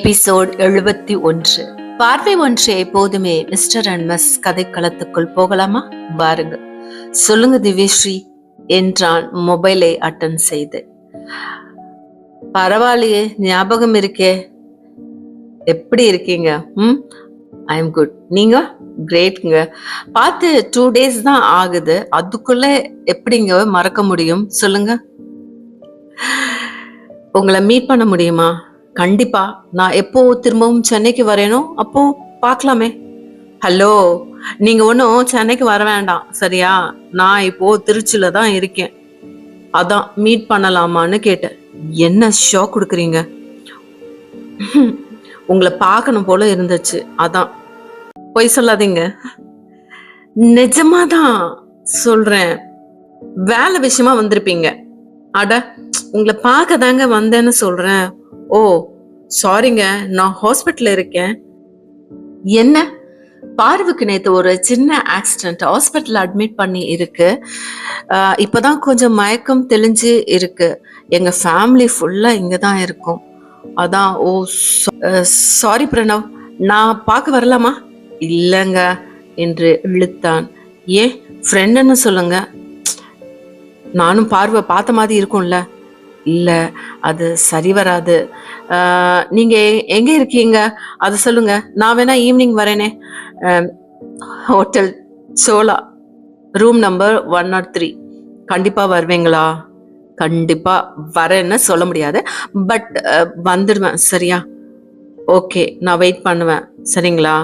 Episode எழுபத்தி ஒன்று. பார்வை ஒன்று எப்போதுமே மிஸ்டர் அண்ட் மிஸ் கதைக்களத்துக்குள் போகலாமா? பாருங்க. சொல்லுங்க திவ்யஸ்ரீ என்றான் மொபைலை அட்டன் செய்து. பரவாயில்லையே ஞாபகம் இருக்கே. எப்படி இருக்கீங்க? ம்? ஐ எம் குட் நீங்க? கிரேட்ங்க பார்த்து டூ டேஸ் தான் ஆகுது. அதுக்குள்ள எப்படிங்க மறக்க முடியும்? சொல்லுங்க. உங்களை மீட் பண்ண முடியுமா? கண்டிப்பா. நான் எப்போ திரும்பவும் சென்னைக்கு வரேனோ அப்போ பார்க்கலாமே. ஹலோ நீங்க ஒன்றும் சென்னைக்கு வர வேண்டாம் சரியா? நான் இப்போ திருச்சியில தான் இருக்கேன். அதான் மீட் பண்ணலாமான்னு கேட்டேன். என்ன ஷோ கொடுக்குறீங்க? உங்களை பார்க்கணும் போல இருந்துச்சு. அதான். பொய் சொல்லாதீங்க. நிஜமாதான் சொல்றேன். வேலை விஷயமா வந்திருப்பீங்க. அட உங்களை பார்க்க தாங்க வந்தேன்னு சொல்றேன். ஓ சாரிங்க நான் ஹாஸ்பிட்டல் இருக்கேன். என்ன? பார்வுக்கு நேற்று ஒரு சின்ன ஆக்சிடென்ட் ஹாஸ்பிட்டல் அட்மிட் பண்ணி இருக்கு. இப்போதான் கொஞ்சம் மயக்கம் தெளிஞ்சு இருக்கு. எங்க ஃபேமிலி ஃபுல்லா இங்க தான் இருக்கும். அதான் ஓ சாரி பிரணவ் நான் பார்க்க வரலாமா? இல்லைங்க என்று இழுத்தான். ஏன் ஃப்ரெண்டுன்னு சொல்லுங்க. நானும் பார்வை பார்த்த மாதிரி இருக்கும்ல? இல்ல அது சரி வராது. நீங்கள் நீங்க எங்க இருக்கீங்க? அதை சொல்லுங்க. நான் வேணா evening வரேனே. Hotel Chola. Room number one not three கண்டிப்பா வருவீங்களா? கண்டிப்பா வரேன்னு சொல்ல முடியாது. பட் வந்துடுவேன் சரியா? ஓகே நான் வெயிட் பண்ணுவேன். சரிங்களா?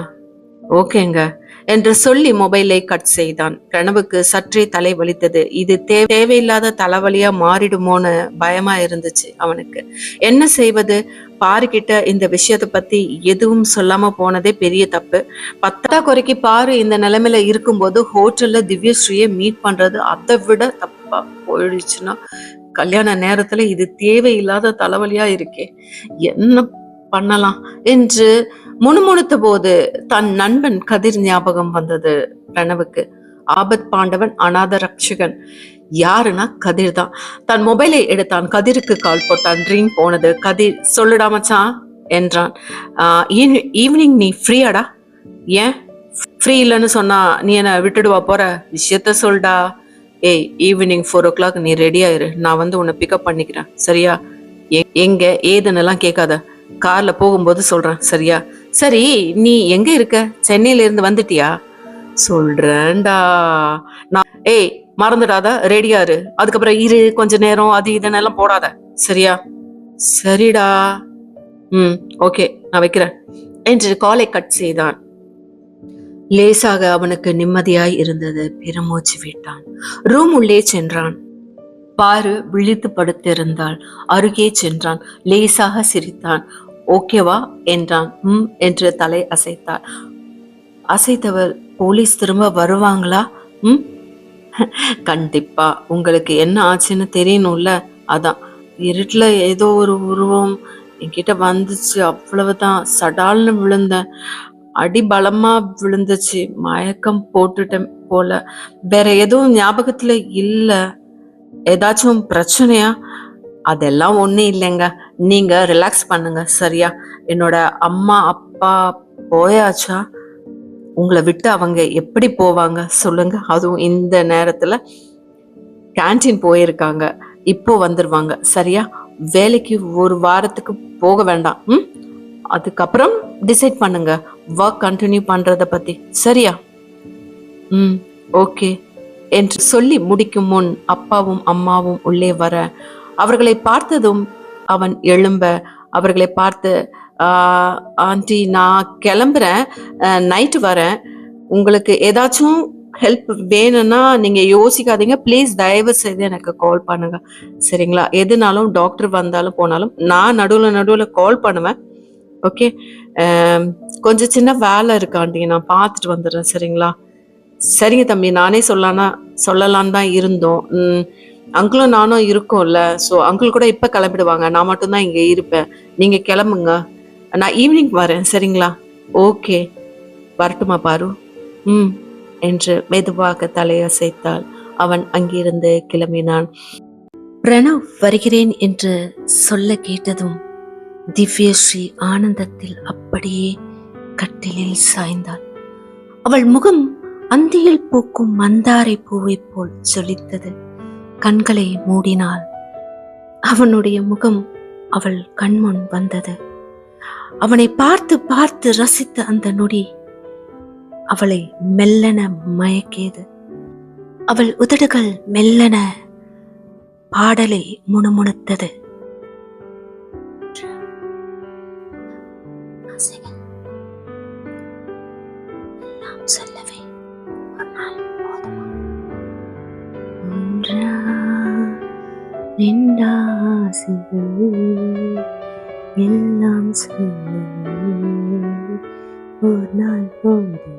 ஓகேங்க என்று சொல்லி மொபைலை கட் செய்தான். பிரணவுக்கு சற்றே தலை வலித்தது. இது தே- தேவையில்லாத தலைவலியா மாறிடுமோன்னு பயமா இருந்துச்சு அவனுக்கு. என்ன செய்வது? பாருகிட்ட இந்த விஷயத்தை பத்தி எதுவும் சொல்லாம போனதே பெரிய தப்பு. பத்தாக்குறைக்கு பாரு இந்த நிலைமையில இருக்கும்போது ஹோட்டல்ல திவ்யஸ்ரீயை மீட் பண்றது அதை விட தப்பா போயிடுச்சுன்னா கல்யாண நேரத்துல இது தேவையில்லாத தலைவலியா இருக்கே. என்ன பண்ணலாம்? என்று முணுமுணுத்த போது தன் நண்பன் கதிர் ஞாபகம் வந்தது பிரணவுக்கு ஆபத் பாண்டவன் அநாத ரக்ஷகன் யாருன்னா கதிர் தான். தன் மொபைலை எடுத்தான். கதிருக்கு கால் போட்டான். ட்ரீம் போனது. கதிர் சொல்லுடா மச்சான் என்றான். ஈவினிங் நீ ஃப்ரீயாடா ஏன்? ஃப்ரீ இல்லைன்னு சொன்னா நீ என்ன விட்டுடுவா போற? விஷயத்த சொல்டா. ஏய் ஈவினிங் ஃபோர் ஓ கிளாக் நீ ரெடி ஆயிரு. நான் வந்து உன்னை பிக்கப் பண்ணிக்கிறேன். சரியா? எ- எங்க? ஏதுன்னெல்லாம் கேட்காத. கார்ல போகும்போது சொல்றேன் சரியா? சரி நீ எங்க இருக்க? சென்னையில இருந்து வந்துட்டியா? சொல்றேன்டா. நான் ஏய் மறந்துடாத ரெடியா இரு. அதுக்கப்புறம் இரு கொஞ்ச நேரம் அது இதனெல்லாம் போடாத. சரியா? சரிடா. ம் ஓகே நான் வைக்கிறேன். என்று காலை கட் செய்தான். லேசாக அவனுக்கு நிம்மதியாய் இருந்தது. பெருமூச்சு விட்டான். ரூம் உள்ளே சென்றான். பாரு விழித்து படுத்திருந்தாள். அருகே சென்றான். லேசாக சிரித்தான். ஓகேவா? என்றான். ம் என்று தலை அசைத்தாள். அசைத்தவர் போலீஸ் திரும்ப வருவாங்களா? ம். கண்டிப்பா. உங்களுக்கு என்ன ஆச்சுன்னு தெரியணும்ல? அதான். இருட்டில் ஏதோ ஒரு உருவம் என்கிட்ட வந்துச்சு. அவ்வளவுதான். சடால்னு விழுந்தேன் அடி பலமா விழுந்துச்சு. மயக்கம் போட்டுட்டேன் போல. வேற எதுவும் ஞாபகத்துல இல்லை. ஏதாச்சும் பிரச்சனையா? அதெல்லாம் ஒன்றும் இல்லைங்க. நீங்க ரிலாக்ஸ் பண்ணுங்க சரியா? என்னோட அம்மா அப்பா போயாச்சா? உங்களை விட்டு அவங்க எப்படி போவாங்க? சொல்லுங்க. அதுவும் இந்த நேரத்துல கேண்டீன் போயிருக்காங்க. இப்போ வந்துருவாங்க சரியா? வேலைக்கு ஒரு வாரத்துக்கு போக வேண்டாம் ம்? அதுக்கப்புறம் டிசைட் பண்ணுங்க. ஒர்க் கண்டினியூ பண்றத பத்தி சரியா? ம் ஓகே என்று சொல்லி முடிக்கும் முன் அப்பாவும் அம்மாவும் உள்ளே வர அவர்களை பார்த்ததும் அவன் எழும்ப அவர்களை பார்த்து ஆண்டி நான் கிளம்புறேன். நைட்டு வரேன். உங்களுக்கு ஏதாச்சும் ஹெல்ப் வேணும்னா நீங்க யோசிக்காதீங்க. ப்ளீஸ் தயவு செய்து எனக்கு கால் பண்ணுங்க. சரிங்களா? எதுனாலும் டாக்டர் வந்தாலும் போனாலும் நான் நடுவில் நடுவில் கால் பண்ணுவேன். ஓகே கொஞ்சம் சின்ன வேலை இருக்காண்டி நான் பார்த்துட்டு வந்துடுறேன். சரிங்களா? சரிங்க தம்பி. நானே சொல்லலான்னா சொல்லலான்னு தான் இருந்தோம். ம், அங்கிளும் நானும் இருக்கோம்ல. ஸோ அங்கிள் கூட இப்போ கிளம்பிடுவாங்க. நான் மட்டும்தான் இங்கே இருப்பேன். நீங்கள் கிளம்புங்க. நான் ஈவினிங் வரேன். சரிங்களா? ஓகே வரட்டுமா பாரு? ம் என்று மெதுவாக தலையசைத்தாள். அவன் அங்கிருந்து கிளம்பினான். பிரணவ் வருகிறேன் என்று சொல்ல கேட்டதும் திவ்யஸ்ரீ ஆனந்தத்தில் அப்படியே கட்டிலில் சாய்ந்தாள். அவள் முகம் அந்தியில் பூக்கும் மந்தாரை பூவைப் போல் சொலித்தது கண்களை மூடினாள். அவனுடைய முகம் அவள் கண்முன் வந்தது. அவனை பார்த்து பார்த்து ரசித்த அந்த நொடி அவளை மெல்லன மயக்கியது. அவள் உதடுகள் மெல்லன பாடலை முணுமுணுத்தது. ரெண்டாசைகள் எல்லாம் சொல்லவே ஒரு நாள் போதுமா?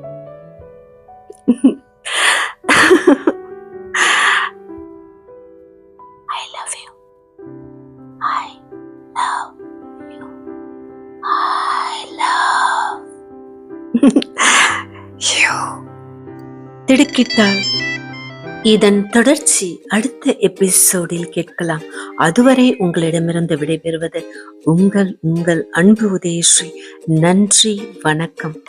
I love you. I love you. I love you. திடுக்கிட்டாள் இதன் தொடர்ச்சி அடுத்த எபிசோடில் கேட்கலாம். அதுவரை உங்களிடமிருந்து விடைபெறுவது உங்கள் உங்கள் அன்பு உதயஸ்ரீ. நன்றி வணக்கம்.